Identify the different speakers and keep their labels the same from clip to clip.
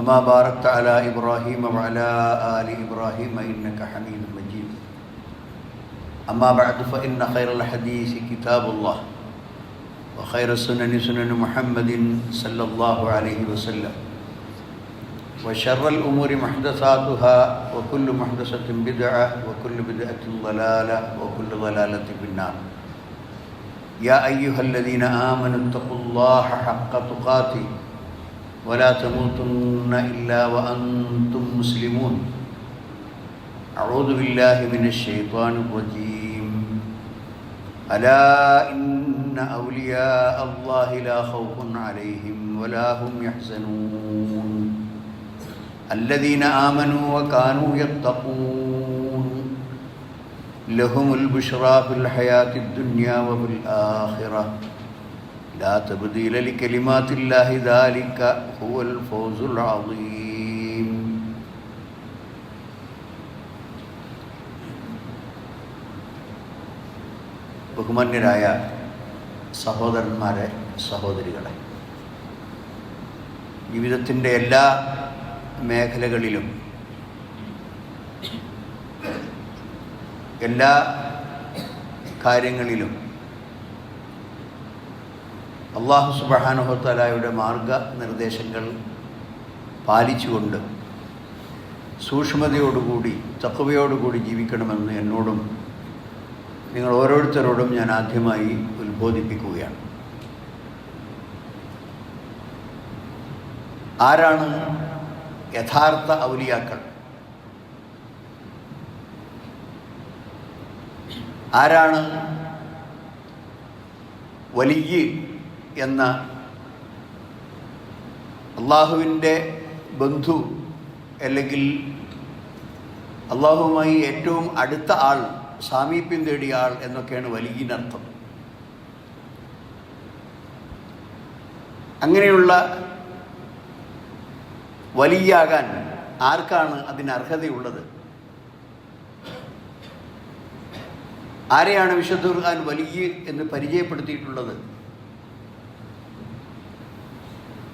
Speaker 1: كما باركت على إبراهيم وعلى آل إبراهيم إنك حميد مجيد. أما بعد فإن خير الحديث كتاب الله وخير السنن سنن محمد صلى الله عليه وسلم وشر الأمور محدثاتها وكل محدثة بدعة وكل بدعة ضلالة وكل ضلالة في النار. يا أيها الذين آمنوا اتقوا الله حق تقاته. ولا تموتن إلا وأنتم مسلمون. أعوذ بالله من الشيطان الرجيم. ألا إن أولياء الله لا خوف عليهم ولا هم يحزنون. الذين آمنوا وكانوا يتقون. لهم البشرى في الحياة الدنيا وفي الآخرة. لا تبديل لكلمات الله ذلك هو الفوز العظيم ബഹുമാന്യരായ സഹോദരന്മാരെ സഹോദരികളെ ജീവിതത്തിൻ്റെ എല്ലാ മേഖലകളിലും എല്ലാ കാര്യങ്ങളിലും അള്ളാഹു സുബഹാനുഹത്തലായുടെ മാർഗനിർദ്ദേശങ്ങൾ പാലിച്ചുകൊണ്ട് സൂക്ഷ്മതയോടുകൂടി തക്കവയോടുകൂടി ജീവിക്കണമെന്ന് എന്നോടും നിങ്ങൾ ഓരോരുത്തരോടും ഞാൻ ആദ്യമായി ഉത്ബോധിപ്പിക്കുകയാണ്. ആരാണ് യഥാർത്ഥ ഔലിയാക്കൾ? ആരാണ് വലിയ എന്ന അള്ളാഹുവിന്റെ ബന്ധു അല്ലെങ്കിൽ അള്ളാഹുവുമായി ഏറ്റവും അടുത്ത ആൾ സാമീപ്യം തേടിയ ആൾ എന്നൊക്കെയാണ് വലിയനർത്ഥം. അങ്ങനെയുള്ള വലിയാകാൻ ആർക്കാണ് അതിന് അർഹതയുള്ളത്? ആരെയാണ് വിശുദ്ധ ഖുർആൻ വലിയ എന്ന് പരിചയപ്പെടുത്തിയിട്ടുള്ളത്?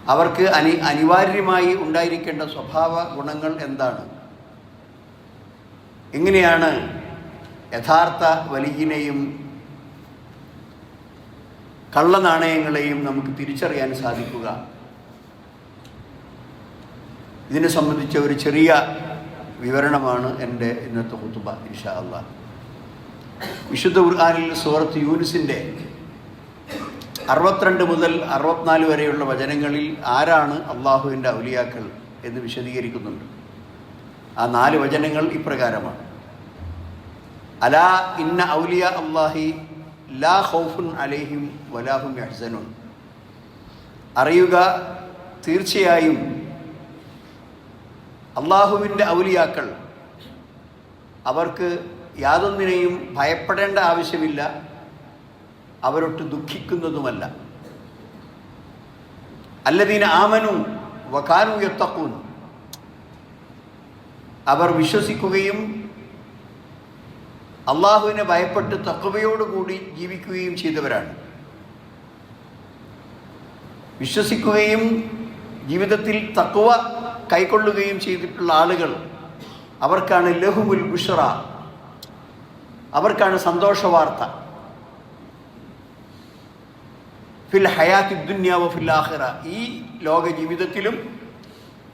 Speaker 1: അവർക്ക് അനി അനിവാര്യമായി ഉണ്ടായിരിക്കേണ്ട സ്വഭാവ ഗുണങ്ങൾ എന്താണ്? എങ്ങനെയാണ് യഥാർത്ഥ വലിയനെയും കള്ളനാണയങ്ങളെയും നമുക്ക് തിരിച്ചറിയാൻ സാധിക്കുക? ഇതിനെ സംബന്ധിച്ച ഒരു ചെറിയ വിവരണമാണ് എന്റെ ഇന്നത്തെ കുത്തുബ ഇൻഷാ അള്ളാഹ്. വിശുദ്ധ ഖുർആാനിൽ സൂറത്ത് യൂനിസിന്റെ അറുപത്തിരണ്ട് മുതൽ അറുപത്തിനാല് വരെയുള്ള വചനങ്ങളിൽ ആരാണ് അള്ളാഹുവിന്റെ ഔലിയാക്കൾ എന്ന് വിശദീകരിക്കുന്നുണ്ട്. ആ നാല് വചനങ്ങൾ ഇപ്രകാരമാണ്. അലാ ഇന്ന ഔലിയ അള്ളാഹി ലാ ഹൗഫുൻ അലേഹിം വലാഹും യഹ്സനുൻ. അറിയുക തീർച്ചയായും അള്ളാഹുവിന്റെ ഔലിയാക്കൾ അവർക്ക് യാതൊന്നിനെയും ഭയപ്പെടേണ്ട ആവശ്യമില്ല. അവരൊട്ട് ദുഃഖിക്കുന്നതുമല്ല. അല്ലദീന ആമനു വകാനു യത്തക്കൂൻ അവർ വിശ്വസിക്കുകയും അള്ളാഹുവിനെ ഭയപ്പെട്ട് തക്കവയോടുകൂടി ജീവിക്കുകയും ചെയ്തവരാണ്. വിശ്വസിക്കുകയും ജീവിതത്തിൽ തക്കവ കൈക്കൊള്ളുകയും ചെയ്തിട്ടുള്ള ആളുകൾ അവർക്കാണ് ലഹുമുൽ ബുഷറ. അവർക്കാണ് സന്തോഷ ഫിൽ ഹയാത്തി ദുന്യാവ ഫിൽ ആഖിറ. ഈ ലോക ജീവിതത്തിലും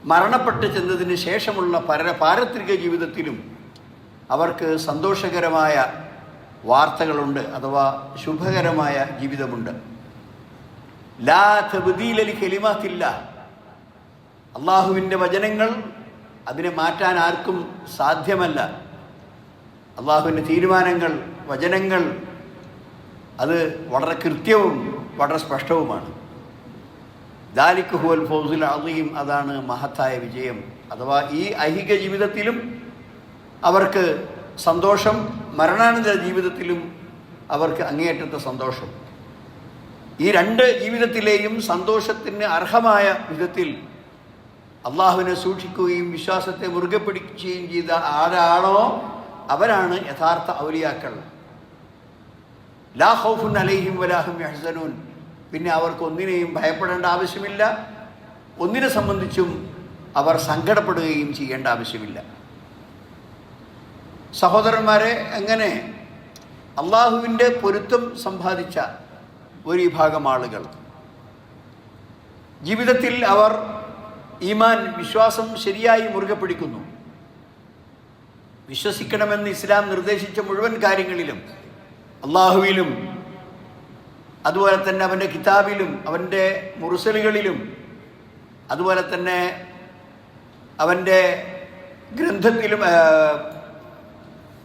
Speaker 1: മരണപ്പെട്ട് ചെന്നതിന് ശേഷമുള്ള പര പാരത്രിക ജീവിതത്തിലും അവർക്ക് സന്തോഷകരമായ വാർത്തകളുണ്ട് അഥവാ ശുഭകരമായ ജീവിതമുണ്ട്. ലാ തബ്ദീലലി കലിമാത്തില്ല. അള്ളാഹുവിന്റെ വചനങ്ങൾ അതിനെ മാറ്റാൻ ആർക്കും സാധ്യമല്ല. അള്ളാഹുവിന്റെ തീരുമാനങ്ങൾ വചനങ്ങൾ അത് വളരെ കൃത്യവും വളരെ സ്പഷ്ടവുമാണ്. ദാലിക്ക് ഹുവൽ ഫൗസുൽ അലീം അതാണ് മഹത്തായ വിജയം. അഥവാ ഈ ഐഹിക ജീവിതത്തിലും അവർക്ക് സന്തോഷം മരണാനന്തര ജീവിതത്തിലും അവർക്ക് അങ്ങേയറ്റത്തെ സന്തോഷം. ഈ രണ്ട് ജീവിതത്തിലെയും സന്തോഷത്തിന് അർഹമായ വിധത്തിൽ അള്ളാഹുവിനെ സൂക്ഷിക്കുകയും വിശ്വാസത്തെ മുറുകെ പിടിക്കുകയും ചെയ്ത ആരാണോ അവരാണ് യഥാർത്ഥ ഔലിയാക്കൾ. ലാ ഹൗഫുൻ അലൈഹിം വലാഹും യഹ്സനൂൻ. പിന്നെ അവർക്ക് ഒന്നിനെയും ഭയപ്പെടേണ്ട ആവശ്യമില്ല. ഒന്നിനെ സംബന്ധിച്ചും അവർ സങ്കടപ്പെടുകയും ചെയ്യേണ്ട ആവശ്യമില്ല. സഹോദരന്മാരെ എങ്ങനെ? അള്ളാഹുവിന്റെ പൊരുത്തം സമ്പാദിച്ച ഒരു വിഭാഗം ആളുകൾ. ജീവിതത്തിൽ അവർ ഈമാൻ വിശ്വാസം ശരിയായി മുറുകെ പിടിക്കുന്നു. വിശ്വസിക്കണമെന്ന് ഇസ്ലാം നിർദ്ദേശിച്ച മുഴുവൻ കാര്യങ്ങളിലും അള്ളാഹുവിലും അതുപോലെ തന്നെ അവന്റെ കിതാബിലും അവന്റെ മുറുസലുകളിലും അതുപോലെ തന്നെ അവന്റെ ഗ്രന്ഥത്തിലും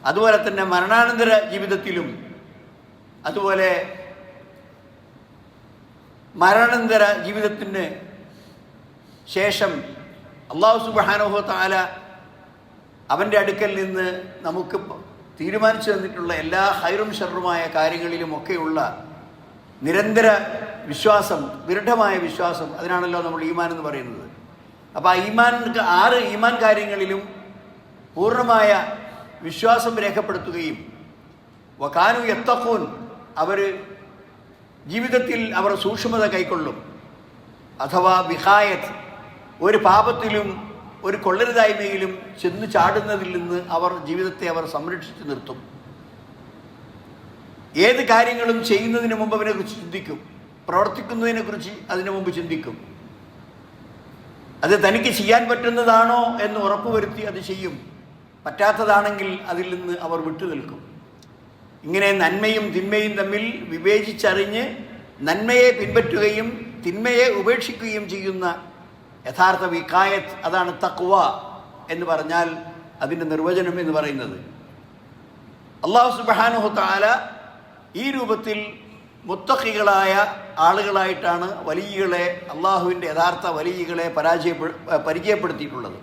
Speaker 1: അതുപോലെ തന്നെ മരണാനന്തര ജീവിതത്തിലും അതുപോലെ മരണാനന്തര ജീവിതത്തിന് ശേഷം അള്ളാഹു സുബാനോഹോ താല അവന്റെ അടുക്കൽ നിന്ന് നമുക്ക് തീരുമാനിച്ചു തന്നിട്ടുള്ള എല്ലാ ഹൈറും ഷെറുമായ കാര്യങ്ങളിലുമൊക്കെയുള്ള നിരന്തര വിശ്വാസം ദൃഢമായ വിശ്വാസം അതിനാണല്ലോ നമ്മൾ ഈമാൻ എന്ന് പറയുന്നത്. അപ്പോൾ ആ ഈമാൻ ആറ് ഈമാൻ കാര്യങ്ങളിലും പൂർണമായ വിശ്വാസം രേഖപ്പെടുത്തുകയും വക്കാനു എത്തക്കോൻ അവർ ജീവിതത്തിൽ അവർ സൂക്ഷ്മത കൈക്കൊള്ളും. അഥവാ വിഹായത്ത് ഒരു പാപത്തിലും ഒരു കൊള്ളരുതായ്മയിലും ചെന്ന് ചാടുന്നതിൽ നിന്ന് അവർ ജീവിതത്തെ അവർ സംരക്ഷിച്ചു നിർത്തും. ഏത് കാര്യങ്ങളും ചെയ്യുന്നതിന് മുമ്പ് അവനെ കുറിച്ച് ചിന്തിക്കും. പ്രവർത്തിക്കുന്നതിനെ കുറിച്ച് അതിനു മുമ്പ് ചിന്തിക്കും. അത് തനിക്ക് ചെയ്യാൻ പറ്റുന്നതാണോ എന്ന് ഉറപ്പുവരുത്തി അത് ചെയ്യും. പറ്റാത്തതാണെങ്കിൽ അതിൽ നിന്ന് അവർ വിട്ടുനിൽക്കും ഇങ്ങനെ നന്മയും തിന്മയും തമ്മിൽ വിവേചിച്ചറിഞ്ഞ് നന്മയെ പിൻപറ്റുകയും തിന്മയെ ഉപേക്ഷിക്കുകയും ചെയ്യുന്ന യഥാർത്ഥ വിക്കായത്ത് അതാണ് തക്വ എന്ന് പറഞ്ഞാൽ അതിന്റെ നിർവചനം എന്ന് പറയുന്നത്. അള്ളാഹു സുബാനുഹു താല ഈ രൂപത്തിൽ മുത്തഹികളായ ആളുകളായിട്ടാണ് വലിയകളെ അള്ളാഹുവിന്റെ യഥാർത്ഥ വലിയകളെ പരാജയപ്പെ പരിചയപ്പെടുത്തിയിട്ടുള്ളത്.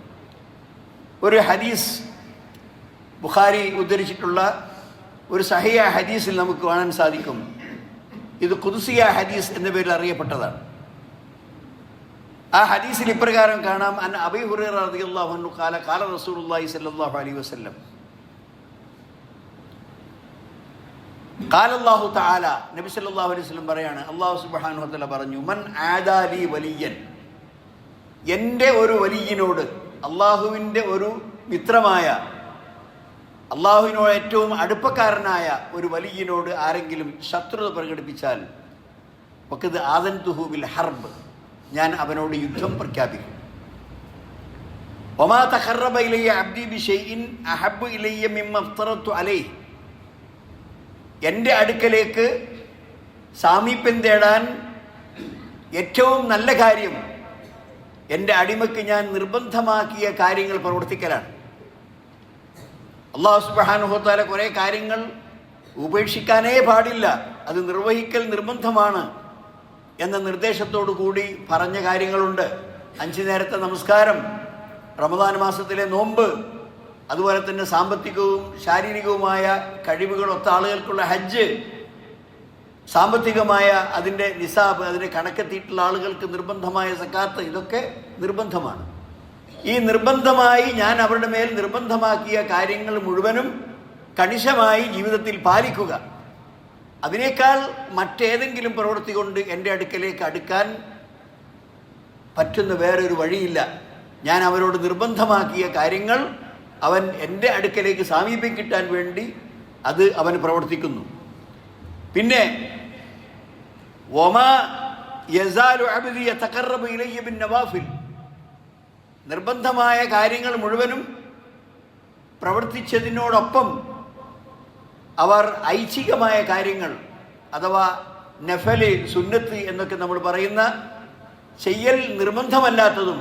Speaker 1: ഒരു ഹദീസ് ബുഖാരി ഉദ്ധരിച്ചിട്ടുള്ള ഒരു സഹിയ ഹദീസിൽ നമുക്ക് കാണാൻ സാധിക്കും. ഇത് കുതുസിയ ഹദീസ് എന്ന പേരിൽ അറിയപ്പെട്ടതാണ്. ആ ഹദീസിൽ ഇപ്രകാരം കാണാം അൻ അബൈ ഹുറൈറ റളിയല്ലാഹു അൻഹു ഖാല ഖാല റസൂലുള്ളാഹി സ്വല്ലല്ലാഹു അലൈഹി വസല്ലം ഖാല താല നബി സല്ലല്ലാഹു അലൈഹി വസല്ലം പറയാണ് സുബ്ഹാനഹു വ പറഞ്ഞു മൻ ആദാലി വലിയൻ. എന്റെ ഒരു വലിയനോട് അള്ളാഹുവിന്റെ ഒരു മിത്രമായ അള്ളാഹുവിനോട് ഏറ്റവും അടുപ്പക്കാരനായ ഒരു വലിയനോട് ആരെങ്കിലും ശത്രുത പ്രകടിപ്പിച്ചാൽ ഒക്കത് ആദൻ തുഹുബിൽ ഹർബ്. ഞാൻ അവനോട് യുദ്ധം പ്രഖ്യാപിക്കും. ഒമാ തഖറബ ഇലയ്യ അബ്ദി ബിഷൈഇൻ അഹബ് ഇലയ്യ മിമ്മ അലൈഹി. എന്റെ അടുക്കലേക്ക് സാമീപ്യം തേടാൻ ഏറ്റവും നല്ല കാര്യം എന്റെ അടിമയ്ക്ക് ഞാൻ നിർബന്ധമാക്കിയ കാര്യങ്ങൾ പ്രവർത്തിക്കലാണ്. അള്ളാഹു സുബാനുഹത്താല കുറേ കാര്യങ്ങൾ ഉപേക്ഷിക്കാനേ പാടില്ല. അത് നിർവഹിക്കൽ നിർബന്ധമാണ് എന്ന നിർദ്ദേശത്തോടു കൂടി പറഞ്ഞ കാര്യങ്ങളുണ്ട്. അഞ്ചു നേരത്തെ നമസ്കാരം. റമദാൻ മാസത്തിലെ നോമ്പ്. അതുപോലെ തന്നെ സാമ്പത്തികവും ശാരീരികവുമായ കഴിവുകളൊത്ത ആളുകൾക്കുള്ള ഹജ്ജ് സാമ്പത്തികമായ അതിന്റെ നിസാബ് അതിനെ കണക്കെത്തിയിട്ടുള്ള ആളുകൾക്ക് നിർബന്ധമായ സക്കാത്ത് ഇതൊക്കെ നിർബന്ധമാണ്. ഈ നിർബന്ധമായി ഞാൻ അവരുടെ മേൽ നിർബന്ധമാക്കിയ കാര്യങ്ങൾ മുഴുവനും കണിശമായി ജീവിതത്തിൽ പാലിക്കുക. അതിനേക്കാൾ മറ്റേതെങ്കിലും പ്രവൃത്തി കൊണ്ട് എന്റെ അടുക്കലേക്ക് അടുക്കാൻ പറ്റുന്ന വേറൊരു വഴിയില്ല. ഞാൻ അവരോട് നിർബന്ധമാക്കിയ കാര്യങ്ങൾ അവൻ എന്റെ അടുക്കലേക്ക് സാമീപ്യം കിട്ടാൻ വേണ്ടി അത് അവൻ പ്രവർത്തിക്കുന്നു. പിന്നെ നിർബന്ധമായ കാര്യങ്ങൾ മുഴുവനും പ്രവർത്തിച്ചതിനോടൊപ്പം അവർ ഐച്ഛികമായ കാര്യങ്ങൾ അഥവാ നഫലി സുന്നത്ത് എന്നൊക്കെ നമ്മൾ പറയുന്ന ചെയ്യൽ നിർബന്ധമല്ലാത്തതും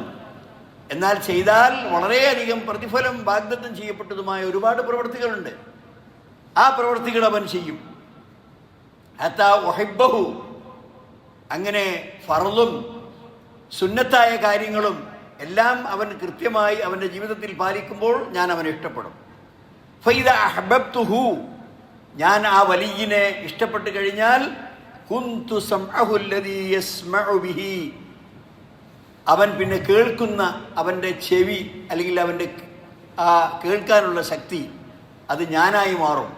Speaker 1: എന്നാൽ ചെയ്താൽ വളരെയധികം പ്രതിഫലം വാഗ്ദത്തം ചെയ്യപ്പെട്ടതുമായ ഒരുപാട് പ്രവൃത്തികളുണ്ട് ആ പ്രവൃത്തികൾ അവൻ ചെയ്യും. ഒഹിബഹു അങ്ങനെ ഫറലും സുന്നത്തായ കാര്യങ്ങളും എല്ലാം അവൻ കൃത്യമായി അവന്റെ ജീവിതത്തിൽ പാലിക്കുമ്പോൾ ഞാൻ അവനെ ഇഷ്ടപ്പെടും. ഫൈദ അഹബബ്തുഹു ഞാൻ ആ വലിയനെ ഇഷ്ടപ്പെട്ട് കഴിഞ്ഞാൽ കുന്തു യസ്മഉ ബിഹി അവൻ പിന്നെ കേൾക്കുന്ന അവന്റെ ചെവി അല്ലെങ്കിൽ അവന്റെ ആ കേൾക്കാനുള്ള ശക്തി അത് ഞാനായി മാറും.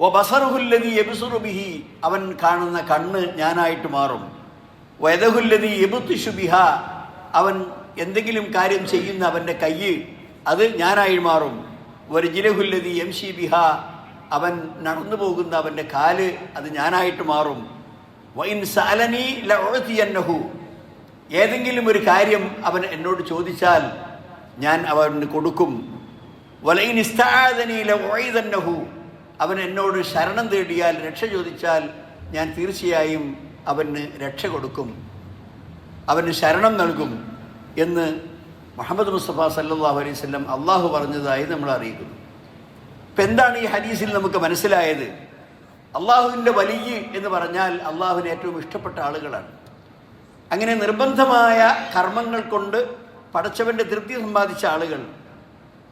Speaker 1: ഓ ബസറുഹുല്ലതി എബിസുറുബിഹി അവൻ കാണുന്ന കണ്ണ് ഞാനായിട്ട് മാറും. വയതഹുല്ലതി എബുത്തുഷുബിഹ അവൻ എന്തെങ്കിലും കാര്യം ചെയ്യുന്ന അവന്റെ കയ്യ് അത് ഞാനായി മാറും. വരിജിലഹുല്ലതി എം ഷി ബിഹ. അവൻ നടന്നു പോകുന്ന അവന്റെ കാൽ അത് ഞാനായിട്ട് മാറും. വൈൻ സാലനി ലഹു ഏതെങ്കിലും ഒരു കാര്യം അവൻ എന്നോട് ചോദിച്ചാൽ ഞാൻ അവന് കൊടുക്കും. വലൈൻ ഇസ്താദനീല ഒഴിതന്നഹു അവൻ എന്നോട് ശരണം തേടിയാൽ രക്ഷ ചോദിച്ചാൽ ഞാൻ തീർച്ചയായും അവന് രക്ഷ കൊടുക്കും. അവന് ശരണം നൽകും എന്ന് മുഹമ്മദ് മുസ്തഫ സല്ലാഹു അലൈവല്ലം അള്ളാഹു പറഞ്ഞതായി നമ്മൾ അറിയിക്കുന്നു. ഇപ്പം എന്താണ് ഈ ഹദീസിൽ നമുക്ക് മനസ്സിലായത്? അള്ളാഹുവിന്റെ വലിയ എന്ന് പറഞ്ഞാൽ അള്ളാഹുവിന് ഏറ്റവും ഇഷ്ടപ്പെട്ട ആളുകളാണ്. അങ്ങനെ നിർബന്ധമായ കർമ്മങ്ങൾ കൊണ്ട് പടച്ചവന്റെ തൃപ്തി സമ്പാദിച്ച ആളുകൾ.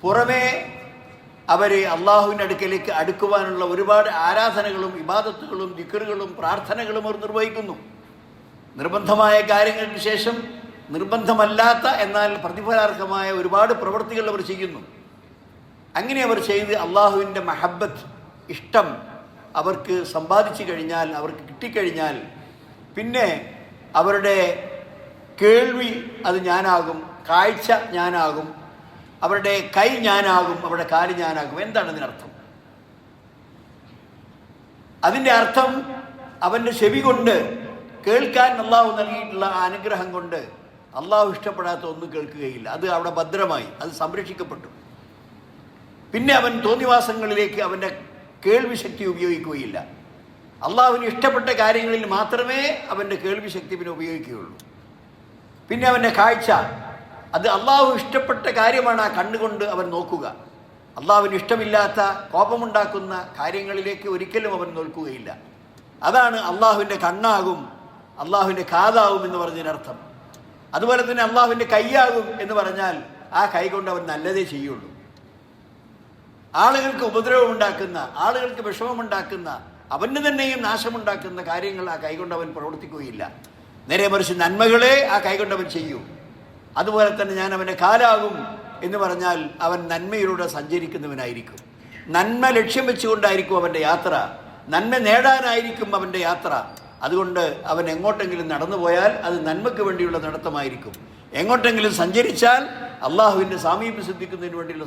Speaker 1: പുറമേ അവരെ അള്ളാഹുവിന്റെ അടുക്കലേക്ക് അടുക്കുവാനുള്ള ഒരുപാട് ആരാധനകളും ഇബാദത്തുകളും ദിക്കറുകളും പ്രാർത്ഥനകളും അവർ നിർവഹിക്കുന്നു. നിർബന്ധമായ കാര്യങ്ങൾക്ക് ശേഷം നിർബന്ധമല്ലാത്ത എന്നാൽ പ്രതിഫലാർഹമായ ഒരുപാട് പ്രവൃത്തികൾ അവർ ചെയ്യുന്നു. അങ്ങനെ അവർ ചെയ്ത് അള്ളാഹുവിന്റെ മഹബത്ത് ഇഷ്ടം അവർക്ക് സമ്പാദിച്ചു കഴിഞ്ഞാൽ അവർക്ക് കിട്ടിക്കഴിഞ്ഞാൽ പിന്നെ അവരുടെ കേൾവി അത് ഞാനാകും കാഴ്ച ഞാനാകും അവരുടെ കൈ ഞാനാകും അവരുടെ കാൽ ഞാനാകും. എന്താണ് അതിനർത്ഥം അതിന്റെ അർത്ഥം അവന്റെ ചെവി കൊണ്ട് കേൾക്കാൻ അള്ളാഹു നൽകിയിട്ടുള്ള അനുഗ്രഹം കൊണ്ട് അള്ളാഹു ഇഷ്ടപ്പെടാത്ത ഒന്നും കേൾക്കുകയില്ല. അത് അവിടെ ഭദ്രമായി അത് സംരക്ഷിക്കപ്പെട്ടു. പിന്നെ അവൻ തോന്നിവാസങ്ങളിലേക്ക് അവന്റെ കേൾവി ശക്തി ഉപയോഗിക്കുകയില്ല. അള്ളാഹുവിന് ഇഷ്ടപ്പെട്ട കാര്യങ്ങളിൽ മാത്രമേ അവന്റെ കേൾവി ശക്തി പിന്നെ ഉപയോഗിക്കുകയുള്ളൂ. പിന്നെ അവന്റെ കാഴ്ച. അത് അള്ളാഹു ഇഷ്ടപ്പെട്ട കാര്യമാണ് ആ കണ്ണുകൊണ്ട് അവൻ നോക്കുക. അള്ളാഹുവിന് ഇഷ്ടമില്ലാത്ത കോപമുണ്ടാക്കുന്ന കാര്യങ്ങളിലേക്ക് ഒരിക്കലും അവൻ നോക്കുകയില്ല അതാണ് അള്ളാഹുവിന്റെ കണ്ണാകും അള്ളാഹുവിന്റെ കാതാകും എന്ന് പറഞ്ഞതിനർത്ഥം അതുപോലെ തന്നെ അള്ളാഹുവിന്റെ കൈയാകും എന്ന് പറഞ്ഞാൽ ആ കൈ കൊണ്ട് അവൻ നല്ലതേ ചെയ്യുള്ളൂ. ആളുകൾക്ക് ഉപദ്രവമുണ്ടാക്കുന്ന ആളുകൾക്ക് വിഷമമുണ്ടാക്കുന്ന അവന് തന്നെയും നാശമുണ്ടാക്കുന്ന കാര്യങ്ങൾ ആ കൈകൊണ്ട് അവൻ പ്രവർത്തിക്കുകയില്ല. നേരെ മറിച്ച് നന്മകളെ ആ കൈകൊണ്ട് അവൻ ചെയ്യൂ. അതുപോലെ തന്നെ ഞാൻ അവന്റെ കാലാകും എന്ന് പറഞ്ഞാൽ അവൻ നന്മയിലൂടെ സഞ്ചരിക്കുന്നവനായിരിക്കും. നന്മ ലക്ഷ്യം വെച്ചുകൊണ്ടായിരിക്കും അവന്റെ യാത്ര. നന്മ നേടാനായിരിക്കും അവന്റെ യാത്ര. അതുകൊണ്ട് അവൻ എങ്ങോട്ടെങ്കിലും നടന്നു പോയാൽ അത് നന്മയ്ക്ക് വേണ്ടിയുള്ള നടത്തമായിരിക്കും. എങ്ങോട്ടെങ്കിലും സഞ്ചരിച്ചാൽ അള്ളാഹുവിന്റെ സാമീപ്യം സിദ്ധിക്കുന്നതിന് വേണ്ടിയുള്ള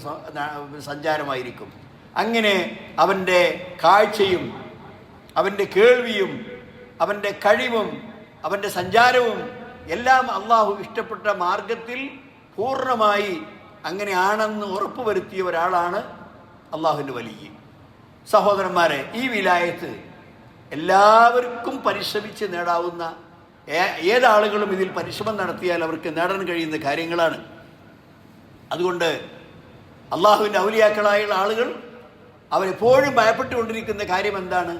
Speaker 1: സഞ്ചാരമായിരിക്കും. അങ്ങനെ അവന്റെ കാഴ്ചയും അവന്റെ കേൾവിയും അവന്റെ കഴിവും അവന്റെ സഞ്ചാരവും എല്ലാം അള്ളാഹു ഇഷ്ടപ്പെട്ട മാർഗത്തിൽ പൂർണമായി അങ്ങനെയാണെന്ന് ഉറപ്പുവരുത്തിയ ഒരാളാണ് അള്ളാഹുവിന്റെ വലിയ. സഹോദരന്മാരെ ഈ വിലായത്ത് എല്ലാവർക്കും പരിശ്രമിച്ച് നേടാവുന്ന ഏതാളുകളും ഇതിൽ പരിശ്രമം നടത്തിയാൽ അവർക്ക് നേടാൻ കഴിയുന്ന കാര്യങ്ങളാണ്. അതുകൊണ്ട് അള്ളാഹുവിന്റെ ഔലിയാക്കളായുള്ള ആളുകൾ അവരെപ്പോഴും ഭയപ്പെട്ടുകൊണ്ടിരിക്കുന്ന കാര്യം എന്താണ്?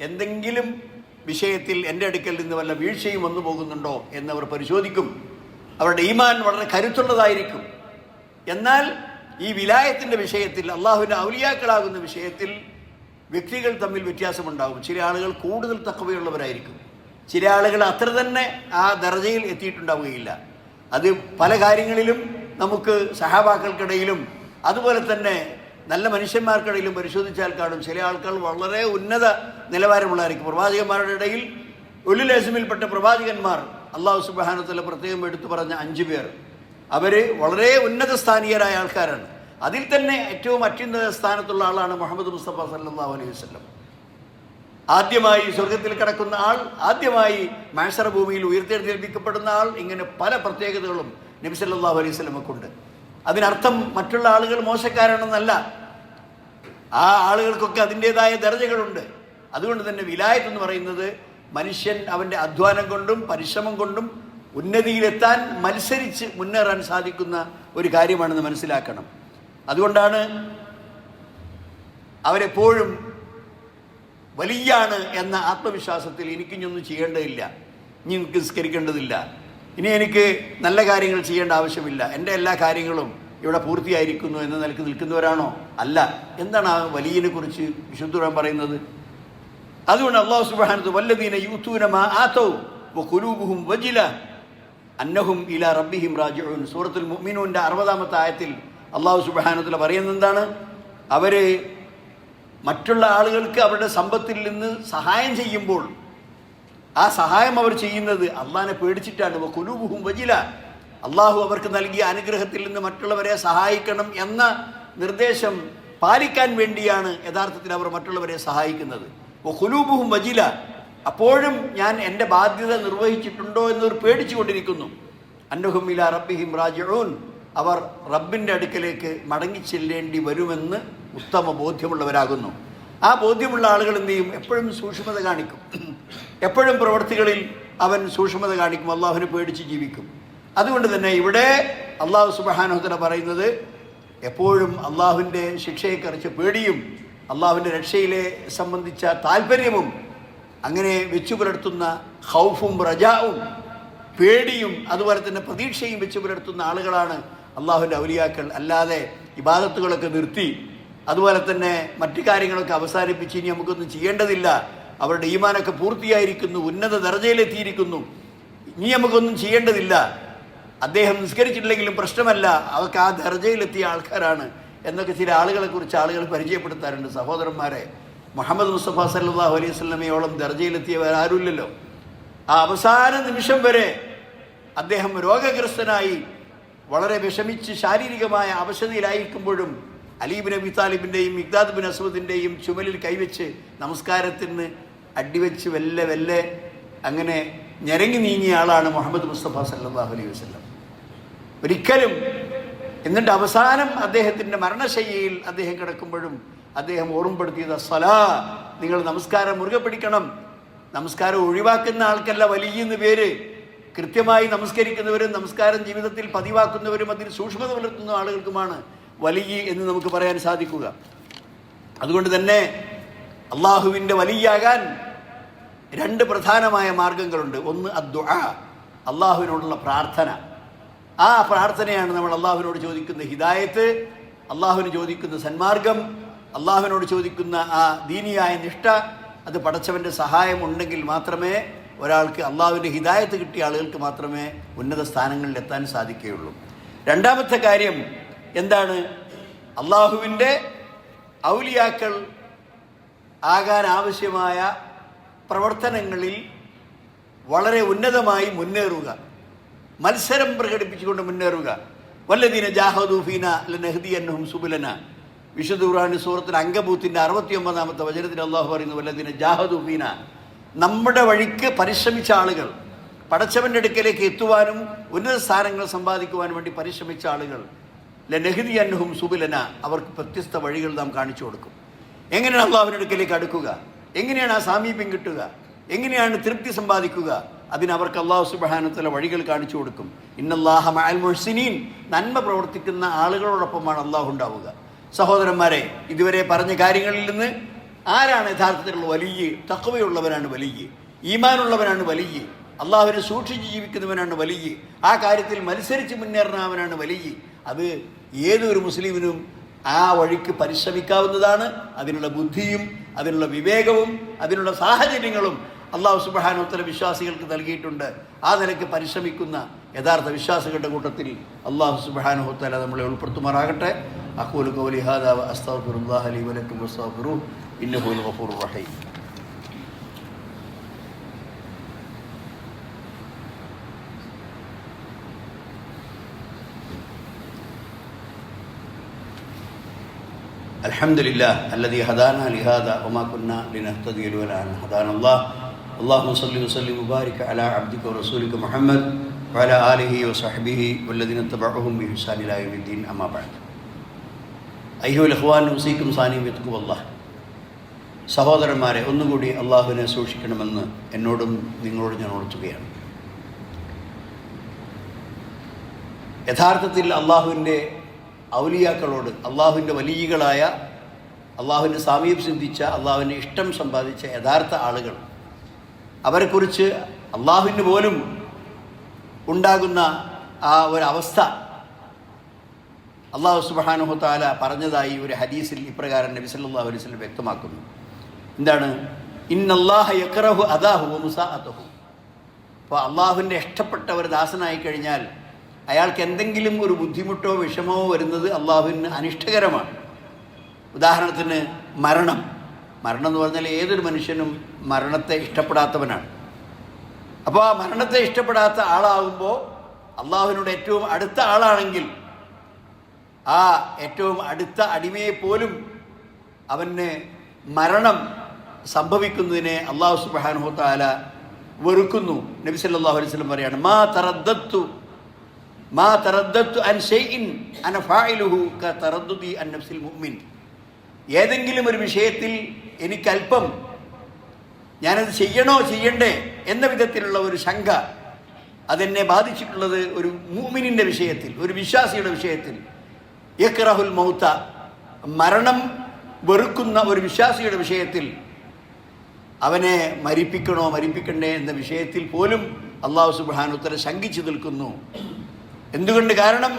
Speaker 1: എന്തെങ്കിലും വിഷയത്തിൽ എന്റെ അടുക്കൽ നിന്ന് വല്ല വീഴ്ചയും വന്നു പോകുന്നുണ്ടോ അവർ പരിശോധിക്കും. അവരുടെ ഈമാൻ വളരെ കരുത്തുള്ളതായിരിക്കും. എന്നാൽ ഈ വിലായത്തിന്റെ വിഷയത്തിൽ അള്ളാഹുവിന്റെ ഔലിയാക്കളാകുന്ന വിഷയത്തിൽ വ്യക്തികൾ തമ്മിൽ വ്യത്യാസമുണ്ടാകും. ചില ആളുകൾ കൂടുതൽ തക്കവയുള്ളവരായിരിക്കും. ചില ആളുകൾ അത്ര തന്നെ ആ ദർജയിൽ എത്തിയിട്ടുണ്ടാവുകയില്ല. അത് പല കാര്യങ്ങളിലും നമുക്ക് സഹാബാക്കൾക്കിടയിലും അതുപോലെ തന്നെ നല്ല മനുഷ്യന്മാർക്കിടയിലും പരിശോധിച്ചാൽ കാണും ചില ആൾക്കാർ വളരെ ഉന്നത നിലവാരമുള്ളതായിരിക്കും. പ്രവാചകന്മാരുടെ ഇടയിൽ ഉല്ലുലേസമിൽപ്പെട്ട പ്രവാചകന്മാർ അള്ളാഹു സുബാനത്തല്ല പ്രത്യേകം എടുത്തു പറഞ്ഞ അഞ്ചു പേർ. അവർ വളരെ ഉന്നത സ്ഥാനീയരായ ആൾക്കാരാണ്. അതിൽ തന്നെ ഏറ്റവും അത്യുന്നത സ്ഥാനത്തുള്ള ആളാണ് മുഹമ്മദ് മുസ്തഫ സല്ലാ അലൈഹി വസ്ലം ആദ്യമായി സ്വർഗത്തിൽ കിടക്കുന്ന ആൾ ആദ്യമായി മാഷറ ഭൂമിയിൽ ആൾ ഇങ്ങനെ പല പ്രത്യേകതകളും നബി സല്ലല്ലാഹു അലൈഹി വസല്ലമക്കുണ്ട്. അതിനർത്ഥം മറ്റുള്ള ആളുകൾ മോശക്കാരാണെന്നല്ല. ആ ആളുകൾക്കൊക്കെ അതിന്റെതായ ദർജകളുണ്ട് അതുകൊണ്ട് തന്നെ വിലായത്ത് എന്ന് പറയുന്നത് മനുഷ്യൻ അവന്റെ അധ്വാനം കൊണ്ടും പരിശ്രമം കൊണ്ടും ഉന്നതിയിലെത്താൻ മത്സരിച്ച് മുന്നേറാൻ സാധിക്കുന്ന ഒരു കാര്യമാണെന്ന് മനസ്സിലാക്കണം. അതുകൊണ്ടാണ് അവരെപ്പോഴും വലിയാണ് എന്ന ആത്മവിശ്വാസത്തിൽ എനിക്കിഞ്ഞൊന്നും ചെയ്യേണ്ടതില്ല. ഇനി നിസ്കരിക്കേണ്ടതില്ല. ഇനി എനിക്ക് നല്ല കാര്യങ്ങൾ ചെയ്യേണ്ട ആവശ്യമില്ല. എന്റെ എല്ലാ കാര്യങ്ങളും ഇവിടെ പൂർത്തിയായിരിക്കുന്നു എന്ന നിലയ്ക്ക് നിൽക്കുന്നവരാണോ? അല്ല. എന്താണ് ആ വലിയനെ കുറിച്ച് വിശുദ്ധുറാൻ പറയുന്നത്? അതുകൊണ്ട് അള്ളാഹു സുബാനത്ത് വല്ലതീന യൂത്തൂനമാ ആത്തവും വജില അന്നഹും ഇല റബ്ബിഹിം റാജിഊൻ. സൂറത്തുൽ മുഅ്മിനൂന്റെ അറുപതാമത്തെ ആയത്തിൽ അള്ളാഹു സുബാനത്തിൽ പറയുന്നത് എന്താണ്? അവർ മറ്റുള്ള ആളുകൾക്ക് അവരുടെ സമ്പത്തിൽ നിന്ന് സഹായം ചെയ്യുമ്പോൾ ആ സഹായം അവർ ചെയ്യുന്നത് അള്ളാനെ പേടിച്ചിട്ടാണ്. കുലൂബുഹും വജില. അള്ളാഹു അവർക്ക് നൽകിയ അനുഗ്രഹത്തിൽ നിന്ന് മറ്റുള്ളവരെ സഹായിക്കണം എന്ന നിർദ്ദേശം പാലിക്കാൻ വേണ്ടിയാണ് യഥാർത്ഥത്തിൽ അവർ മറ്റുള്ളവരെ സഹായിക്കുന്നത്. കുലൂബുഹും വജില. അപ്പോഴും ഞാൻ എന്റെ ബാധ്യത നിർവഹിച്ചിട്ടുണ്ടോ എന്നൊരു പേടിച്ചു കൊണ്ടിരിക്കുന്നു അന്നഹും ഇല റബ്ബിഹിം റാജിഊൻ. അവർ റബ്ബിന്റെ അടുക്കലേക്ക് മടങ്ങി ചെല്ലേണ്ടി വരുമെന്ന് ഉത്തമ ബോധ്യമുള്ളവരാകുന്നു. ആ ബോധ്യമുള്ള ആളുകൾ എന്ത് ചെയ്യും? എപ്പോഴും സൂക്ഷ്മത കാണിക്കും. എപ്പോഴും പ്രവർത്തികളിൽ അവൻ സൂക്ഷ്മത കാണിക്കും അള്ളാഹുവിനെ പേടിച്ച് ജീവിക്കും. അതുകൊണ്ട് തന്നെ ഇവിടെ അള്ളാഹു സുബഹാനുഹത്തല പറയുന്നത് എപ്പോഴും അള്ളാഹുവിന്റെ ശിക്ഷയെക്കുറിച്ച് പേടിയും അള്ളാഹുവിന്റെ രക്ഷയിലെ സംബന്ധിച്ച താല്പര്യവും അങ്ങനെ വെച്ചു പുലർത്തുന്ന ഹൗഫും റജാവും പേടിയും അതുപോലെ തന്നെ പ്രതീക്ഷയും വെച്ചു പുലർത്തുന്ന ആളുകളാണ് അള്ളാഹുവിന്റെ ഔലിയാക്കൾ. അല്ലാതെ ഇബാദത്തുകളൊക്കെ നിർത്തി അതുപോലെ തന്നെ മറ്റു കാര്യങ്ങളൊക്കെ അവസാനിപ്പിച്ച് ഇനി നമുക്കൊന്നും ചെയ്യേണ്ടതില്ല. അവരുടെ ഈമാനൊക്കെ പൂർത്തിയായിരിക്കുന്നു ഉന്നത ദർജയിലെത്തിയിരിക്കുന്നു. ഇനി നമുക്കൊന്നും ചെയ്യേണ്ടതില്ല. അദ്ദേഹം നിസ്കരിച്ചിട്ടില്ലെങ്കിലും പ്രശ്നമല്ല. അവർക്ക് ആ ദർജയിലെത്തിയ ആൾക്കാരാണ് എന്നൊക്കെ ചില ആളുകളെ കുറിച്ച് ആളുകൾ പരിചയപ്പെടുത്താറുണ്ട്. സഹോദരന്മാരെ മുഹമ്മദ് മുസ്തഫ സല്ലാഹു അലൈഹി സ്വലമയോളം ദർജയിലെത്തിയവർ ആരുമില്ലല്ലോ. ആ അവസാന നിമിഷം വരെ അദ്ദേഹം രോഗഗ്രസ്തനായി വളരെ വിഷമിച്ച് ശാരീരികമായ അവശതയിലായിരിക്കുമ്പോഴും അലീബിൻ അബി താലിബിന്റെയും ഇഗ്ദാദ് ബിൻ അസൂദിന്റെയും ചുമലിൽ കൈവച്ച് നമസ്കാരത്തിന് അടിവെച്ച് വെല്ലെ വെല്ലെ അങ്ങനെ ഞരങ്ങി നീങ്ങിയ ആളാണ് മുഹമ്മദ് മുസ്തഫ സല്ലാഹു അലൈഹി വസ്ലം ഒരിക്കലും എന്നിട്ട് അവസാനം അദ്ദേഹത്തിന്റെ മരണശൈലിയിൽ അദ്ദേഹം കിടക്കുമ്പോഴും അദ്ദേഹം ഓർമ്മപ്പെടുത്തിയത് സലാ നിങ്ങൾ നമസ്കാരം മുറുകെ പിടിക്കണം. നമസ്കാരം ഒഴിവാക്കുന്ന ആൾക്കല്ല വലിയെന്ന് പേര്. കൃത്യമായി നമസ്കരിക്കുന്നവരും നമസ്കാരം ജീവിതത്തിൽ പതിവാക്കുന്നവരും അതിൽ സൂക്ഷ്മത പുലർത്തുന്ന ആളുകൾക്കുമാണ് വലിയ എന്ന് നമുക്ക് പറയാൻ സാധിക്കുക. അതുകൊണ്ട് തന്നെ അള്ളാഹുവിന്റെ വലിയാകാൻ രണ്ട് പ്രധാനമായ മാർഗങ്ങളുണ്ട്. ഒന്ന് അദ്ദുആ അള്ളാഹുവിനോടുള്ള പ്രാർത്ഥന. ആ പ്രാർത്ഥനയാണ് നമ്മൾ അള്ളാഹുവിനോട് ചോദിക്കുന്ന ഹിദായത്ത് അള്ളാഹുവിന് ചോദിക്കുന്ന സന്മാർഗം അള്ളാഹുവിനോട് ചോദിക്കുന്ന ആ ദീനിയായ നിഷ്ഠ അത് പടച്ചവന്റെ സഹായം ഉണ്ടെങ്കിൽ മാത്രമേ ഒരാൾക്ക് അള്ളാഹുവിന്റെ ഹിദായത്ത് കിട്ടിയ ആളുകൾക്ക് മാത്രമേ ഉന്നത സ്ഥാനങ്ങളിൽ എത്താൻ സാധിക്കുകയുള്ളൂ. രണ്ടാമത്തെ കാര്യം എന്താണ്? അള്ളാഹുവിന്റെ ഔലിയാക്കൾ ആകാൻ ആവശ്യമായ പ്രവർത്തനങ്ങളിൽ വളരെ ഉന്നതമായി മുന്നേറുക. മത്സരം പ്രകടിപ്പിച്ചുകൊണ്ട് മുന്നേറുക. വല്ലദീന ജാഹദൂഫീന ലനഹദിയന്നഹും സുബുലന. വിശുദ്ധ ഖുർആൻ സൂറത്തിൽ അങ്കബൂത്തിന്റെ അറുപത്തി ഒമ്പതാമത്തെ വചനത്തിൽ അള്ളാഹു പറയുന്നു വല്ലദീന ജാഹദൂഫീന നമ്മുടെ വഴിക്ക് പരിശ്രമിച്ച ആളുകൾ പടച്ചവന്റെ അടുക്കലേക്ക് എത്തുവാനും ഉന്നത സ്ഥാനങ്ങൾ സമ്പാദിക്കുവാനും വേണ്ടി പരിശ്രമിച്ച ആളുകൾ ലനഹദി അന്നഹും സുബുലന അവർക്ക് വ്യത്യസ്ത വഴികൾ നാം കാണിച്ചു കൊടുക്കും. എങ്ങനെയാണ് അള്ളാഹുവിന്റെ അടുക്കലേക്ക് അടുക്കുക? എങ്ങനെയാണ് ആ സാമീപ്യം കിട്ടുക എങ്ങനെയാണ് തൃപ്തി സമ്പാദിക്കുക? അതിന് അവർക്ക് അള്ളാഹു സുബാനത്തിലെ വഴികൾ കാണിച്ചു കൊടുക്കും. ഇന്നല്ലാഹ മഅൽ മുഹ്സിനീൻ. നന്മ പ്രവർത്തിക്കുന്ന ആളുകളോടൊപ്പമാണ് അള്ളാഹു ഉണ്ടാവുക. സഹോദരന്മാരെ ഇതുവരെ പറഞ്ഞ കാര്യങ്ങളിൽ നിന്ന് ആരാണ് യഥാർത്ഥത്തിലുള്ള വലിയ? തക്കവയുള്ളവനാണ് വലിയ. ഈമാനുള്ളവനാണ് വലിയ. അള്ളാഹുവിനെ സൂക്ഷിച്ച് ജീവിക്കുന്നവനാണ് വലിയ. ആ കാര്യത്തിൽ മത്സരിച്ച് മുന്നേറുന്നവനാണ് വലിയ. അത് ഏതൊരു മുസ്ലിമിനും ആ വഴിക്ക് പരിശ്രമിക്കാവുന്നതാണ്. അതിനുള്ള ബുദ്ധിയും അതിനുള്ള വിവേകവും അതിനുള്ള സാഹചര്യങ്ങളും അള്ളാഹു സുബാനോത്തര വിശ്വാസികൾക്ക് നൽകിയിട്ടുണ്ട്. ആ നിലയ്ക്ക് പരിശ്രമിക്കുന്ന യഥാർത്ഥ വിശ്വാസികളുടെ കൂട്ടത്തിൽ അള്ളാഹു സുബാനോത്തല നമ്മളെ ഉൾപ്പെടുത്തുമാറാകട്ടെ. അഖൂൽ കൗലി ഹാദാ അസ്തഗ്ഫിറുല്ലാഹ ലി വലക്കും ഇന്നഹുൽ റഹീം. الحمد لله الذي هدانا لهذا وما كنا لنهتدي لولا ان هدانا الله اللهم صل وسلم وبارك على عبدك ورسولك محمد وعلى آله وصحبه والذين اتبعوهم بإحسان إلى يوم الدين أما بعد أيها الإخوان أوصيكم ثاني بتقوى الله സഹോദരന്മാരെ ഒന്നുകൂടി അള്ളാഹുവിനെ സൂക്ഷിക്കണമെന്ന് എന്നോടും നിങ്ങളോടും ഞാൻ ഉണർത്തുകയാണ് യഥാർത്ഥത്തിൽ അള്ളാഹുവിൻ്റെ ഔലിയാക്കളോട് അള്ളാഹുവിന്റെ വലിയകളായ അള്ളാഹുവിന്റെ സാമീപ്യം സിദ്ധിച്ച അള്ളാഹുവിന്റെ ഇഷ്ടം സമ്പാദിച്ച യഥാർത്ഥ ആളുകൾ. അവരെക്കുറിച്ച് അള്ളാഹുവിന് പോലും ഉണ്ടാകുന്ന ആ ഒരവസ്ഥ അള്ളാഹു സുബാനുഹു താല പറഞ്ഞതായി ഒരു ഹദീസിൽ ഇപ്രകാരം നബി സല്ലല്ലാഹു അലൈഹി വസല്ലം വ്യക്തമാക്കുന്നു. എന്താണ്? ഇന്നല്ലാഹ യക്റഹു അദാഹു അപ്പോൾ അള്ളാഹുവിന്റെ ഇഷ്ടപ്പെട്ട ഒരു ദാസനായി കഴിഞ്ഞാൽ അയാൾക്ക് എന്തെങ്കിലും ഒരു ബുദ്ധിമുട്ടോ വിഷമമോ വരുന്നത് അള്ളാഹുവിന് അനിഷ്ടകരമാണ്. ഉദാഹരണത്തിന് മരണം. മരണം എന്ന് പറഞ്ഞാൽ ഏതൊരു മനുഷ്യനും മരണത്തെ ഇഷ്ടപ്പെടാത്തവനാണ്. അപ്പോൾ ആ മരണത്തെ ഇഷ്ടപ്പെടാത്ത ആളാകുമ്പോൾ അള്ളാഹുവിനോട് ഏറ്റവും അടുത്ത ആളാണെങ്കിൽ ആ ഏറ്റവും അടുത്ത അടിമയെ പോലും അവന് മരണം സംഭവിക്കുന്നതിനെ അള്ളാഹു സുബാനുഹു താല വെറുക്കുന്നു. നബി സല്ലല്ലാഹു അലൈഹി വസല്ലം പറയാണ് മാ തറദ്ദത്തു മാ അൻ അന ഫായിലുഹു അൻ നഫ്സിൽ മുഅ്മിൻ ഏതെങ്കിലും ഒരു വിഷയത്തിൽ എനിക്കല്പം ഞാനത് ചെയ്യണോ ചെയ്യണ്ടേ എന്ന വിധത്തിലുള്ള ഒരു ശങ്ക അതെന്നെ ബാധിച്ചിട്ടുള്ളത് ഒരു മൂമിനിന്റെ വിഷയത്തിൽ ഒരു വിശ്വാസിയുടെ വിഷയത്തിൽ. യക്റഹുൽ മൗത്ത മരണം വെറുക്കുന്ന ഒരു വിശ്വാസിയുടെ വിഷയത്തിൽ അവനെ മരിപ്പിക്കണോ മരിപ്പിക്കണ്ടേ എന്ന വിഷയത്തിൽ പോലും അള്ളാഹു സുബാനുത്തര ശങ്കിച്ചു നിൽക്കുന്നു. എന്തുകൊണ്ട് കാരണം?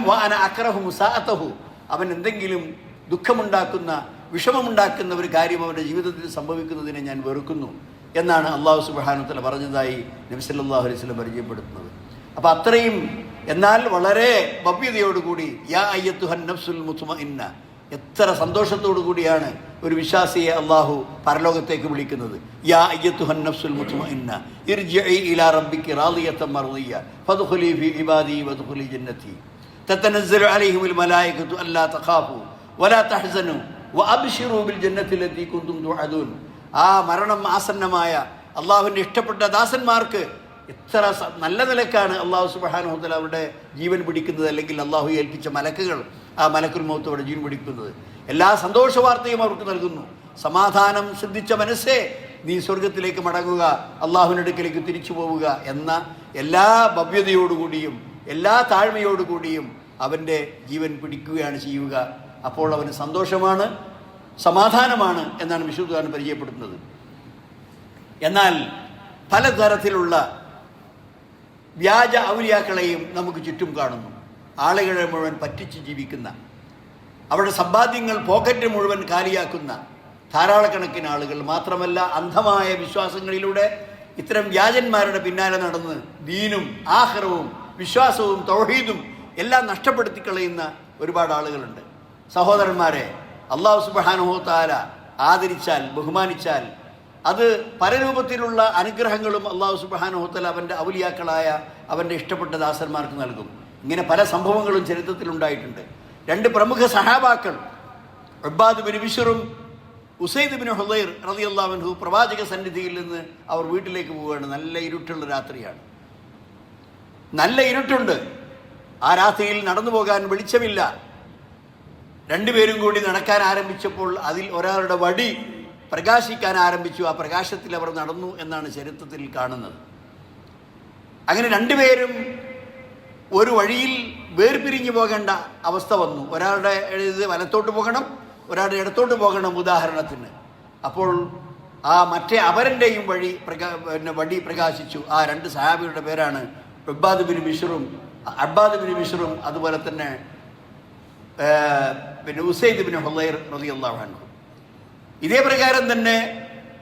Speaker 1: അക്രഹു അവൻ എന്തെങ്കിലും ദുഃഖമുണ്ടാക്കുന്ന വിഷമമുണ്ടാക്കുന്ന ഒരു കാര്യം അവരുടെ ജീവിതത്തിൽ സംഭവിക്കുന്നതിനെ ഞാൻ വെറുക്കുന്നു എന്നാണ് അള്ളാഹു സുബാനത്തിൽ പറഞ്ഞതായി നബിസല്ലാഹു അലൈഹി സ്വലം പരിചയപ്പെടുത്തുന്നത്. അപ്പം അത്രയും എന്നാൽ വളരെ ഭവ്യതയോടുകൂടി യാ അയ്യത്തുഹൻ നഫ്സുൽ മുത്തുമ എത്ര സന്തോഷത്തോടു കൂടിയാണ് ഒരു വിശ്വാസിയെ അള്ളാഹു പരലോകത്തേക്ക് വിളിക്കുന്നത്. യാ ഹന്നഫ്സുൽ ഇർജിഇ ഇലാ റബ്ബിക ഫദ്ഖുലി ഫീ ഇബാദി വദ്ഖുലി ജന്നതി മലായികത്തു അല്ലാ തഖാഫു വലാ ബിൽ ആ മരണം ആസന്നമായ അള്ളാഹുവിന്റെ ഇഷ്ടപ്പെട്ട ദാസന്മാർക്ക് എത്ര നല്ല നിലക്കാണ് അള്ളാഹു സുബാനുഹത്തല അവരുടെ ജീവൻ പിടിക്കുന്നത് അല്ലെങ്കിൽ അള്ളാഹു ഏൽപ്പിച്ച മലക്കുകൾ. ആ മലക്കുൽ മൗത്ത് അവരുടെ ജീവൻ പിടിക്കുന്നത്. എല്ലാ സന്തോഷ വാർത്തയും അവർക്ക് നൽകുന്നു. സമാധാനം ശ്രദ്ധിച്ച മനസ്സേ നീ സ്വർഗത്തിലേക്ക് മടങ്ങുക അള്ളാഹുവിന്റെ അടുക്കലേക്ക് തിരിച്ചു പോവുക എന്ന എല്ലാ ഭവ്യതയോടുകൂടിയും എല്ലാ താഴ്മയോടുകൂടിയും അവന്റെ ജീവൻ പിടിക്കുകയാണ് ചെയ്യുക. അപ്പോൾ അവന് സന്തോഷമാണ് സമാധാനമാണ് എന്നാണ് വിശുദ്ധാൻ പരിചയപ്പെടുത്തുന്നത്. എന്നാൽ പലതരത്തിലുള്ള വ്യാജ ഔര്യാക്കളെയും നമുക്ക് ചുറ്റും കാണുന്നു. ആളുകളെ മുഴുവൻ പറ്റിച്ച് ജീവിക്കുന്ന അവരുടെ സമ്പാദ്യങ്ങൾ പോക്കറ്റ് മുഴുവൻ കാലിയാക്കുന്ന ധാരാളക്കണക്കിന് ആളുകൾ മാത്രമല്ല അന്ധമായ വിശ്വാസങ്ങളിലൂടെ ഇത്തരം വ്യാജന്മാരുടെ പിന്നാലെ നടന്ന് ദീനും ആഹ്റവും വിശ്വാസവും തൗഹീദും എല്ലാം നഷ്ടപ്പെടുത്തി കളയുന്ന ഒരുപാട് ആളുകളുണ്ട്. സഹോദരന്മാരെ അള്ളാഹു സുബാനുഹോ താല ആദരിച്ചാൽ ബഹുമാനിച്ചാൽ അത് പരരൂപത്തിലുള്ള അനുഗ്രഹങ്ങളും അള്ളാഹു സുബാനുഹോത്തല അവന്റെ ഔലിയാക്കളായ അവന്റെ ഇഷ്ടപ്പെട്ട ദാസന്മാർക്ക് നൽകും. ഇങ്ങനെ പല സംഭവങ്ങളും ചരിത്രത്തിൽ ഉണ്ടായിട്ടുണ്ട്. രണ്ട് പ്രമുഖ സഹാബാക്കൾ അബ്ബാദ് ബിൻ ബിഷറും ഉസൈദ് ബിൻ ഹുദൈർ റളിയല്ലാഹു പ്രവാചക സന്നിധിയിൽ നിന്ന് അവർ വീട്ടിലേക്ക് പോവുകയാണ്. നല്ല ഇരുട്ടുള്ള രാത്രിയാണ്. നല്ല ഇരുട്ടുണ്ട്. ആ രാത്രിയിൽ നടന്നു പോകാൻ വെളിച്ചമില്ല. രണ്ടുപേരും കൂടി നടക്കാൻ ആരംഭിച്ചപ്പോൾ അതിൽ ഒരാളുടെ വടി പ്രകാശിക്കാൻ ആരംഭിച്ചു. ആ പ്രകാശത്തിൽ അവർ നടന്നു എന്നാണ് ചരിത്രത്തിൽ കാണുന്നത്. അങ്ങനെ രണ്ടുപേരും ഒരു വഴിയിൽ വേർപിരിഞ്ഞു പോകേണ്ട അവസ്ഥ വന്നു. ഒരാളുടെ ഇത് വലത്തോട്ട് പോകണം ഒരാളുടെ ഇടത്തോട്ട് പോകണം ഉദാഹരണത്തിന്. അപ്പോൾ ആ മറ്റേ അവരന്റെയും വഴി പ്രകാ പിന്നെ വടി പ്രകാശിച്ചു. ആ രണ്ട് സഹാബികളുടെ പേരാണ് അബ്ബാദ് ബിൻ മിഷറും അബ്ബാദ് ബിൻ മിഷറും അതുപോലെ തന്നെ പിന്നെ ഉസൈദ് ബിൻ ഹുലൈർ അൻഹു. ഇതേ പ്രകാരം തന്നെ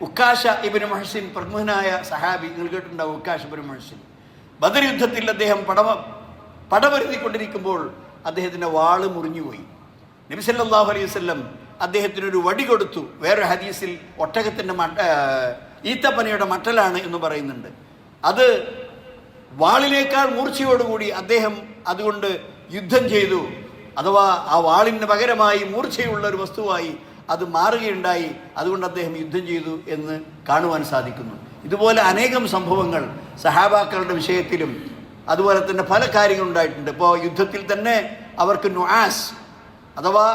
Speaker 1: ഉക്കാശ ഇബിന് മഹസിൻ പ്രമുഖനായ സഹാബി നിങ്ങൾ കേട്ടിട്ടുണ്ടാവും ഉക്കാശ ഇബിന് മഹസിൻ. ബദർ യുദ്ധത്തിൽ അദ്ദേഹം പടവ പടവരുതിക്കൊണ്ടിരിക്കുമ്പോൾ അദ്ദേഹത്തിന്റെ വാൾ മുറിഞ്ഞുപോയി. നബിസല്ലാഹു അലൈഹി വല്ലം അദ്ദേഹത്തിന് ഒരു വടി കൊടുത്തു. വേറൊരു ഹദീസിൽ ഒട്ടകത്തിന്റെ മട്ട ഈത്തപ്പനയുടെ മട്ടലാണ് എന്ന് പറയുന്നുണ്ട്. അത് വാളിനേക്കാൾ മൂർച്ചയോടുകൂടി അദ്ദേഹം അതുകൊണ്ട് യുദ്ധം ചെയ്തു. അഥവാ ആ വാളിന് പകരമായി മൂർച്ചയുള്ള ഒരു വസ്തുവായി അത് മാറുകയുണ്ടായി. അതുകൊണ്ട് അദ്ദേഹം യുദ്ധം ചെയ്തു എന്ന് കാണുവാൻ സാധിക്കുന്നു. ഇതുപോലെ അനേകം സംഭവങ്ങൾ സഹാബാക്കളുടെ വിഷയത്തിലും അതുപോലെ തന്നെ പല കാര്യങ്ങളുണ്ടായിട്ടുണ്ട് ഇപ്പോൾ യുദ്ധത്തിൽ തന്നെ അവർക്ക് നുആസ് അഥവാ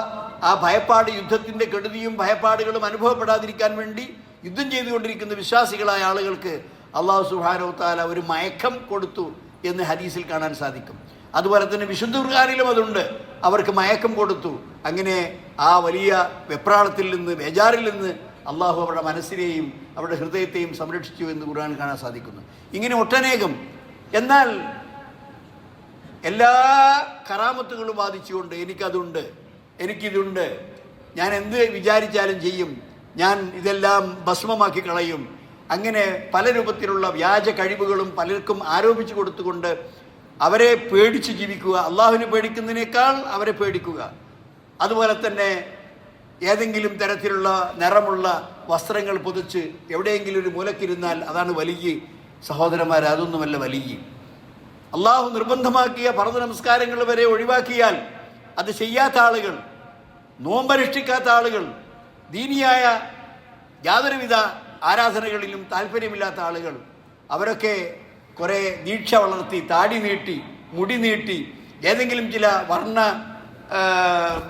Speaker 1: ആ ഭയപ്പാട് യുദ്ധത്തിന്റെ കെടുതിയും ഭയപ്പാടുകളും അനുഭവപ്പെടാതിരിക്കാൻ വേണ്ടി യുദ്ധം ചെയ്തുകൊണ്ടിരിക്കുന്ന വിശ്വാസികളായ ആളുകൾക്ക് അള്ളാഹു സുഹാനോ താല ഒരു മയക്കം കൊടുത്തു എന്ന് ഹദീസിൽ കാണാൻ സാധിക്കും. അതുപോലെ തന്നെ വിശുദ്ധ ഖുർആാനിലും അതുണ്ട്. അവർക്ക് മയക്കം കൊടുത്തു. അങ്ങനെ ആ വലിയ വെപ്രാളത്തിൽ നിന്ന് ബേജാറിൽ നിന്ന് അള്ളാഹു അവരുടെ മനസ്സിനെയും അവരുടെ ഹൃദയത്തെയും സംരക്ഷിച്ചു എന്ന് ഖുർആൻ കാണാൻ സാധിക്കുന്നു. ഇങ്ങനെ ഒട്ടനേകം എന്നാൽ എല്ലാ കറാമത്തുകളും ബാധിച്ചുകൊണ്ട് എനിക്കതുണ്ട് എനിക്കിതുണ്ട്. ഞാൻ എന്ത് വിചാരിച്ചാലും ചെയ്യും. ഞാൻ ഇതെല്ലാം ഭസ്മമാക്കി കളയും. അങ്ങനെ പല രൂപത്തിലുള്ള വ്യാജ കഴിവുകളും പലർക്കും ആരോപിച്ചു കൊടുത്തുകൊണ്ട് അവരെ പേടിച്ച് ജീവിക്കുക അള്ളാഹുവിനെ പേടിക്കുന്നതിനേക്കാൾ അവരെ പേടിക്കുക. അതുപോലെ തന്നെ ഏതെങ്കിലും തരത്തിലുള്ള നിറമുള്ള വസ്ത്രങ്ങൾ പൊതിച്ച് എവിടെയെങ്കിലും ഒരു മൂലക്കിരുന്നാൽ അതാണ് വലിയ സഹോദരന്മാർ അതൊന്നുമല്ല വലിയ. അള്ളാഹു നിർബന്ധമാക്കിയ ഭരത നമസ്കാരങ്ങൾ വരെ ഒഴിവാക്കിയാൽ അത് ചെയ്യാത്ത ആളുകൾ നോമ്പനുഷ്ഠിക്കാത്ത ആളുകൾ ദീനിയായ യാതൊരുവിധ ആരാധനകളിലും താല്പര്യമില്ലാത്ത ആളുകൾ അവരൊക്കെ കുറേ ദീക്ഷ വളർത്തി താടി നീട്ടി മുടി നീട്ടി ഏതെങ്കിലും ചില വർണ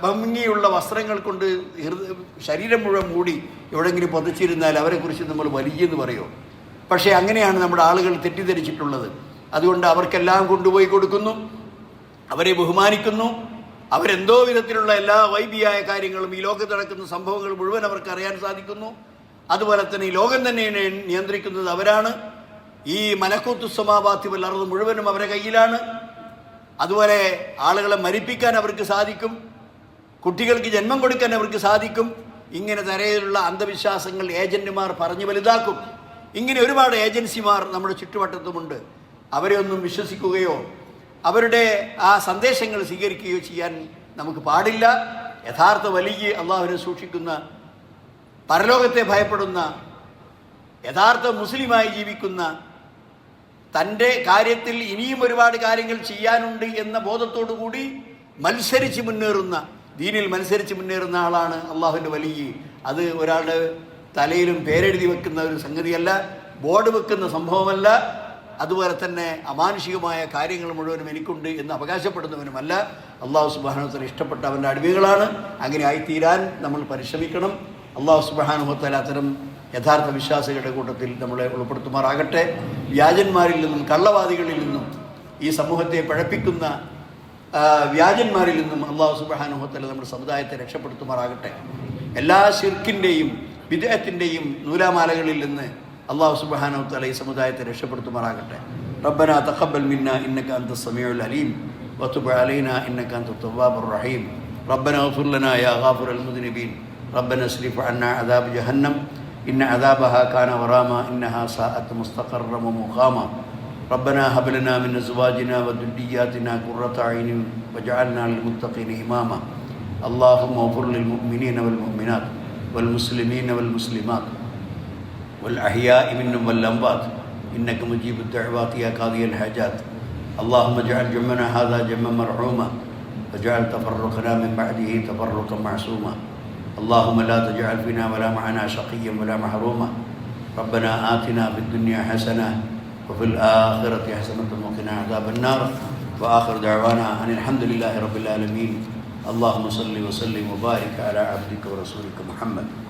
Speaker 1: ഭംഗിയുള്ള വസ്ത്രങ്ങൾ കൊണ്ട് ശരീരം മുഴുവൻ മൂടി എവിടെയെങ്കിലും പതിച്ചിരുന്നാൽ അവരെക്കുറിച്ച് നമ്മൾ വലിയെന്ന് പറയുമോ പക്ഷേ അങ്ങനെയാണ് നമ്മുടെ ആളുകൾ തെറ്റിദ്ധരിച്ചിട്ടുള്ളത്. അതുകൊണ്ട് അവർക്കെല്ലാം കൊണ്ടുപോയി കൊടുക്കുന്നു അവരെ ബഹുമാനിക്കുന്നു. അവരെന്തോ വിധത്തിലുള്ള എല്ലാ വൈബിയായ കാര്യങ്ങളും ഈ ലോകത്ത് നടക്കുന്ന സംഭവങ്ങൾ മുഴുവൻ അവർക്ക് അറിയാൻ സാധിക്കുന്നു. അതുപോലെ തന്നെ ഈ ലോകം തന്നെ നിയന്ത്രിക്കുന്നത് അവരാണ്. ഈ മലക്കൂത്തു സമാപാത്തി വല്ലറത് മുഴുവനും അവരുടെ കയ്യിലാണ്. അതുപോലെ ആളുകളെ മരിപ്പിക്കാൻ അവർക്ക് സാധിക്കും. കുട്ടികൾക്ക് ജന്മം കൊടുക്കാൻ അവർക്ക് സാധിക്കും. ഇങ്ങനെ തരയിലുള്ള അന്ധവിശ്വാസങ്ങൾ ഏജന്റുമാർ പറഞ്ഞു വലുതാക്കും. ഇങ്ങനെ ഒരുപാട് ഏജൻസിമാർ നമ്മുടെ ചുറ്റുവട്ടത്തുമുണ്ട്. അവരെ ഒന്നും വിശ്വസിക്കുകയോ അവരുടെ ആ സന്ദേശങ്ങൾ സ്വീകരിക്കുകയോ ചെയ്യാൻ നമുക്ക് പാടില്ല. യഥാർത്ഥ വലിയ അള്ളാഹുവിനെ സൂക്ഷിക്കുന്ന പരലോകത്തെ ഭയപ്പെടുന്ന യഥാർത്ഥ മുസ്ലിമായി ജീവിക്കുന്ന തന്റെ കാര്യത്തിൽ ഇനിയും ഒരുപാട് കാര്യങ്ങൾ ചെയ്യാനുണ്ട് എന്ന ബോധത്തോടു കൂടി മത്സരിച്ച് മുന്നേറുന്ന ദീനിൽ മത്സരിച്ച് മുന്നേറുന്ന ആളാണ് അള്ളാഹുവിന്റെ വലിയ അത് ഒരാളുടെ തലയിലും പേരെഴുതി വെക്കുന്ന ഒരു സംഗതിയല്ല ബോർഡ് വെക്കുന്ന സംഭവമല്ല. അതുപോലെ തന്നെ അമാനുഷികമായ കാര്യങ്ങൾ മുഴുവനും എനിക്കുണ്ട് എന്ന് അവകാശപ്പെടുന്നവനുമല്ല. അള്ളാഹു സുബാനുത്തല ഇഷ്ടപ്പെട്ട അവന്റെ അടിമകളാണ്. അങ്ങനെ ആയിത്തീരാൻ നമ്മൾ പരിശ്രമിക്കണം. അള്ളാഹു സുബാനുഹത്തല അത്തരം യഥാർത്ഥ വിശ്വാസികളുടെ കൂട്ടത്തിൽ നമ്മളെ ഉൾപ്പെടുത്തുമാറാകട്ടെ. വ്യാജന്മാരിൽ നിന്നും കള്ളവാദികളിൽ നിന്നും ഈ സമൂഹത്തെ പഴപ്പിക്കുന്ന വ്യാജന്മാരിൽ നിന്നും അള്ളാഹു സുബാനുഹത്തല നമ്മുടെ സമുദായത്തെ രക്ഷപ്പെടുത്തുമാറാകട്ടെ. എല്ലാ ഷിർക്കിന്റെയും വിദേഹത്തിൻ്റെയും നൂലാമാലകളിൽ നിന്ന് അള്ളാഹു സുബാനുഹത്തല ഈ സമുദായത്തെ രക്ഷപ്പെടുത്തുമാറാകട്ടെ ربنا تقبل منا إنك أنت السميع العليم وتب علينا إنك أنت التواب الرحيم ربنا اغفر لنا يا غافر المذنبين ربنا اصرف عنا عذاب جهنم إن عذابها كان غراما إنها ساءت مستقرا ومقاما ربنا هب لنا من أزواجنا وذرياتنا قرة أعين واجعلنا للمتقين إماما اللهم اغفر للمؤمنين والمؤمنات والمسلمين والمسلمات والأحياء منهم والأموات. إنك مجيب الدعوات يا قاضي الحاجات. اللهم اجعل جمعنا هذا جمعا مرحوما واجعل تفرقنا من بعده تفرقا معصوما. اللهم لا تجعل فينا ولا معنا شقيا ولا محروما. ربنا آتنا في الدنيا حسنة وفي الآخرة حسنة وقنا عذاب النار. وآخر دعوانا أن الحمد لله رب العالمين. اللهم صل وسلم وبارك على عبدك ورسولك محمد.